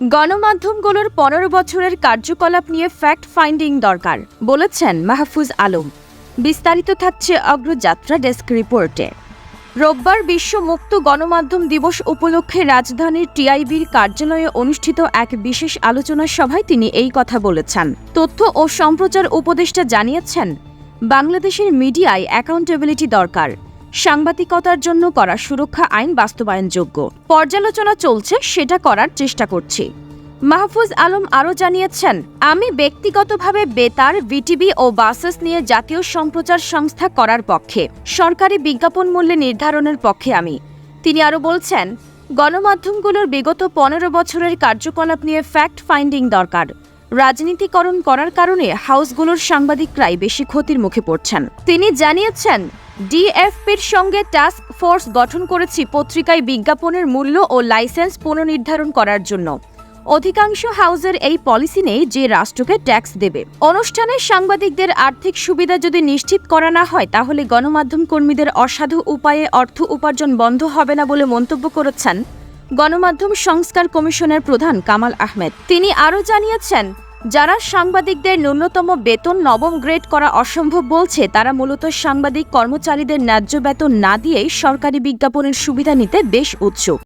গণমাধ্যমগুলোর পনেরো বছরের কার্যকলাপ নিয়ে ফ্যাক্ট ফাইন্ডিং দরকার, বলেছেন মাহফুজ আলম। বিস্তারিত থাকছে অগ্রযাত্রা ডেস্ক রিপোর্টে। রোববার বিশ্ব মুক্ত গণমাধ্যম দিবস উপলক্ষে রাজধানীর টিআইবির কার্যালয়ে অনুষ্ঠিত এক বিশেষ আলোচনা সভায় তিনি এই কথা বলেছেন। তথ্য ও সম্প্রচার উপদেষ্টা জানিয়েছেন, বাংলাদেশের মিডিয়ায় অ্যাকাউন্টেবিলিটি দরকার। সাংবাদিকতার জন্য করা সুরক্ষা আইন বাস্তবায়নযোগ্য। পর্যালোচনা চলছে, সেটা করার চেষ্টা করছি। মাহফুজ আলম আরও জানিয়েছেন, আমি ব্যক্তিগতভাবে বেতার বিটিভি ও বাসেস নিয়ে জাতীয় সম্প্রচার সংস্থা করার পক্ষে, সরকারি বিজ্ঞাপন মূল্যে নির্ধারণের পক্ষে আমি। তিনি আরও বলছেন, গণমাধ্যমগুলোর বিগত পনেরো বছরের কার্যকলাপ নিয়ে ফ্যাক্ট ফাইন্ডিং দরকার। রাজনীতিকরণ করার কারণে হাউসগুলোর সাংবাদিকরাই বেশি ক্ষতির মুখে পড়ছেন। তিনি জানিয়েছেন ডিএফপির সঙ্গে টাস্ক ফোর্স গঠন করেছি পত্রিকায় বিজ্ঞাপনের মূল্য ও লাইসেন্স পুনর্নির্ধারণ করার জন্য। অধিকাংশ হাউজের এই পলিসি নেই যে রাষ্ট্রকে ট্যাক্স দেবে। অনুষ্ঠানে সাংবাদিকদের আর্থিক সুবিধা যদি নিশ্চিত করা না হয়, তাহলে গণমাধ্যম কর্মীদের অসাধু উপায়ে অর্থ উপার্জন বন্ধ হবে না বলে মন্তব্য করেছেন গণমাধ্যম সংস্কার কমিশনের প্রধান কামাল আহমেদ। তিনি আরও জানিয়েছেন যারা সাংবাদিকদের ন্যূনতম বেতন নবম গ্রেড করা অসম্ভব বলছে, তারা মূলত সাংবাদিক কর্মচারীদের ন্যায্য বেতন না দিয়েই সরকারি বিজ্ঞাপনের সুবিধা নিতে বেশ উৎসুক।